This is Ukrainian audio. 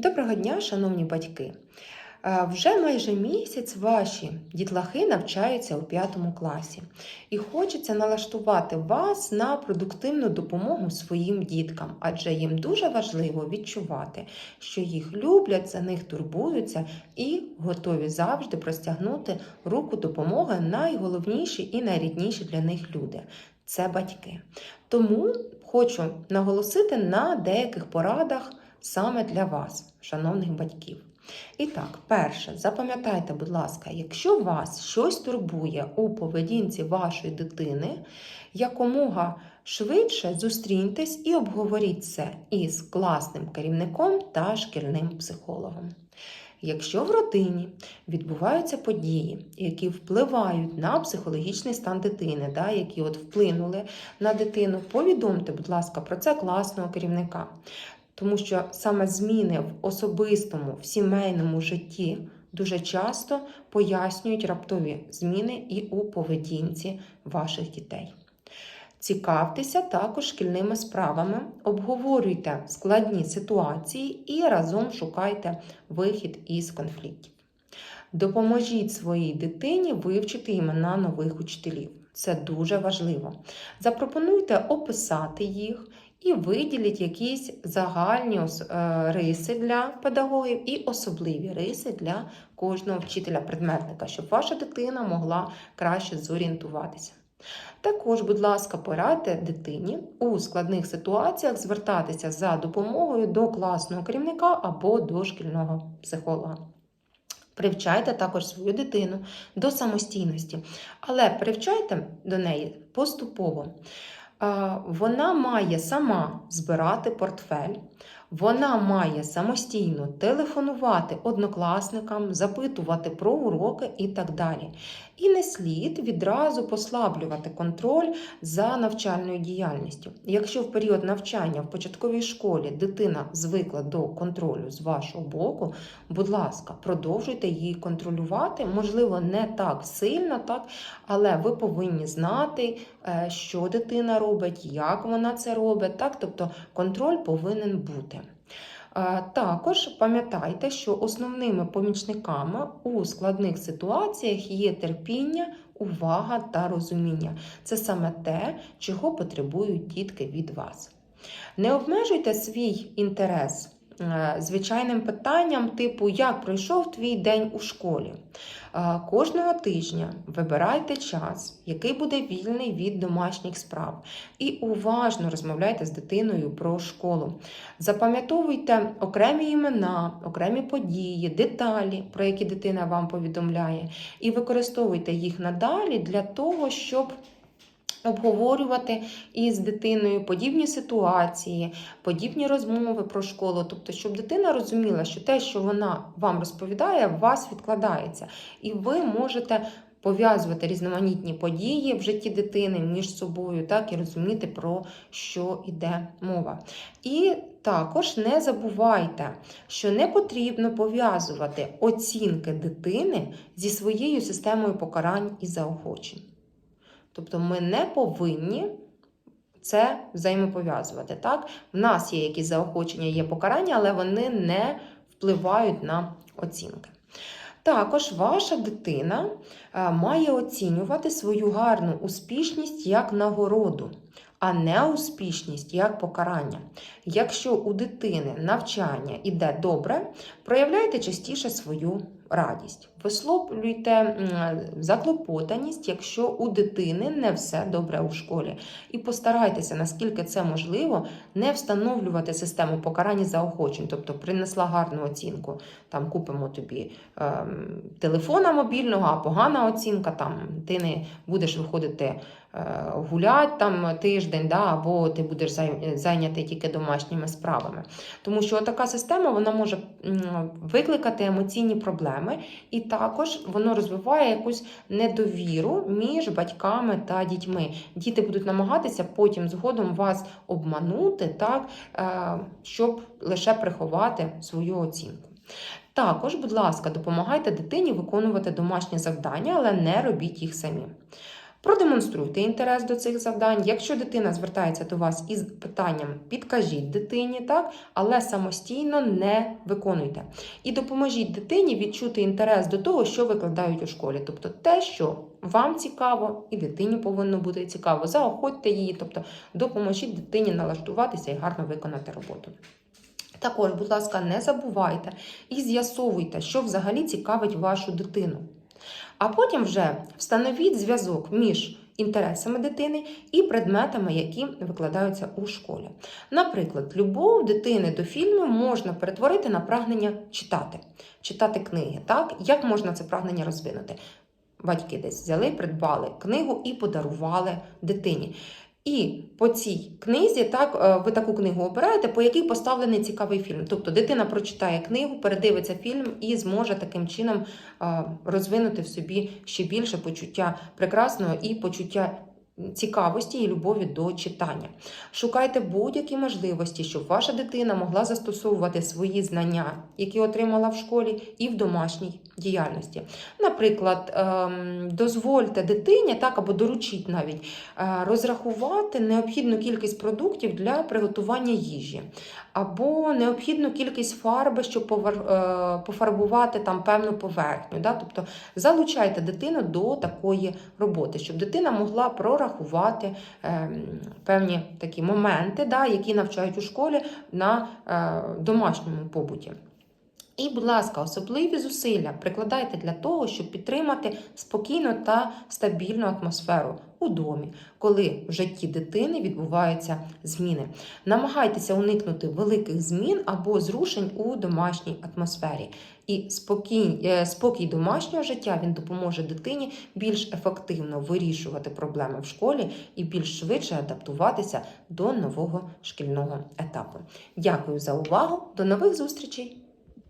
Доброго дня, шановні батьки! Е, Вже майже місяць ваші дітлахи навчаються у п'ятому класі, і хочеться налаштувати вас на продуктивну допомогу своїм діткам, адже їм дуже важливо відчувати, що їх люблять, за них турбуються і готові завжди простягнути руку допомоги найголовніші і найрідніші для них люди це батьки. Тому хочу наголосити на деяких порадах саме для вас, шановних батьків. І так, перше, запам'ятайте, будь ласка, якщо вас щось турбує у поведінці вашої дитини, якомога швидше зустріньтесь і обговоріть це із класним керівником та шкільним психологом. Якщо в родині відбуваються події, які впливають на психологічний стан дитини, да, які от вплинули на дитину, повідомте, будь ласка, про це класного керівника. Тому що саме зміни в особистому, в сімейному житті дуже часто пояснюють раптові зміни і у поведінці ваших дітей. Цікавтеся також шкільними справами, обговорюйте складні ситуації і разом шукайте вихід із конфліктів. Допоможіть своїй дитині вивчити імена нових учителів. Це дуже важливо. Запропонуйте описати їх і виділіть якісь загальні е, риси для педагогів і особливі риси для кожного вчителя-предметника, щоб ваша дитина могла краще зорієнтуватися. Також, будь ласка, порадьте дитині у складних ситуаціях звертатися за допомогою до класного керівника або до шкільного психолога. Привчайте також свою дитину до самостійності, але привчайте до неї поступово. А, Вона має сама збирати портфель, вона має самостійно телефонувати однокласникам, запитувати про уроки і так далі. І не слід відразу послаблювати контроль за навчальною діяльністю. Якщо в період навчання в початковій школі дитина звикла до контролю з вашого боку, будь ласка, продовжуйте її контролювати. Можливо, не так сильно, так, але ви повинні знати, е, що дитина робить, як вона це робить. Так? Тобто контроль повинен бути. Е, Також пам'ятайте, що основними помічниками у складних ситуаціях є терпіння, увага та розуміння. Це саме те, чого потребують дітки від вас. Не обмежуйте свій інтерес звичайним питанням, типу як пройшов твій день у школі. Е, Кожного тижня вибирайте час, який буде вільний від домашніх справ, і уважно розмовляйте з дитиною про школу. Запам'ятовуйте окремі імена, окремі події, деталі, про які дитина вам повідомляє, і використовуйте їх надалі для того, щоб обговорювати із дитиною подібні ситуації, подібні розмови про школу, тобто, щоб дитина розуміла, що те, що вона вам розповідає, в вас відкладається, і ви можете. Пов'язувати різноманітні події в житті дитини між собою, так і розуміти, про що йде мова. І також не забувайте, що не потрібно пов'язувати оцінки дитини зі своєю системою покарань і заохочень. Тобто ми не повинні це взаємопов'язувати. Так? В нас є якісь заохочення, є покарання, але вони не впливають на оцінки. Також ваша дитина е, має оцінювати свою гарну успішність як нагороду, а не успішність як покарання. Якщо у дитини навчання йде добре, проявляйте частіше свою радість. Висловлюйте заклопотаність, якщо у дитини не все добре у школі. І постарайтеся, наскільки це можливо, не встановлювати систему покарань і заохочень, тобто принесла гарну оцінку. Там купимо тобі ем, телефона мобільного, а погана оцінка, там ти не будеш виходити е, гулять там тиждень, да, або ти будеш зайнятий тільки домашніми справами. Тому що така система вона може викликати емоційні проблеми, і також воно розвиває якусь недовіру між батьками та дітьми. Діти будуть намагатися потім згодом вас обманути, так, е, щоб лише приховати свою оцінку. Також, будь ласка, допомагайте дитині виконувати домашні завдання, але не робіть їх самі. Продемонструйте інтерес до цих завдань. Якщо дитина звертається до вас із питанням, підкажіть дитині, так, але самостійно не виконуйте. І допоможіть дитині відчути інтерес до того, що викладають у школі. Тобто те, що вам цікаво, і дитині повинно бути цікаво. Заохотьте її, тобто допоможіть дитині налаштуватися і гарно виконати роботу. Також, будь ласка, не забувайте і з'ясовуйте, що взагалі цікавить вашу дитину. А потім вже встановіть зв'язок між інтересами дитини і предметами, які викладаються у школі. Наприклад, любов дитини до фільму можна перетворити на прагнення читати, читати книги. Так? Як можна це прагнення розвинути? Батьки десь взяли, придбали книгу і подарували дитині. І по цій книзі, так, е, ви таку книгу обираєте, по якій поставлений цікавий фільм. Тобто дитина прочитає книгу, передивиться фільм і зможе таким чином е, розвинути в собі ще більше почуття прекрасного і почуття цікавості і любові до читання. Шукайте будь-які можливості, щоб ваша дитина могла застосовувати свої знання, які отримала в школі, і в домашній діяльності. Наприклад, ем, дозвольте дитині так або доручіть навіть е, розрахувати необхідну кількість продуктів для приготування їжі, або необхідну кількість фарби, щоб е, пофарбувати там певну поверхню. Тобто залучайте дитину до такої роботи, щоб дитина могла прорахувати ем, певні такі моменти, да, які навчають у школі на е, домашньому побуті. І, будь ласка, особливі зусилля прикладайте для того, щоб підтримати спокійну та стабільну атмосферу у домі, коли в житті дитини відбуваються зміни. Намагайтеся уникнути великих змін або зрушень у домашній атмосфері. І спокій, е, спокій домашнього життя він допоможе дитині більш ефективно вирішувати проблеми в школі і більш швидше адаптуватися до нового шкільного етапу. Дякую за увагу! До нових зустрічей!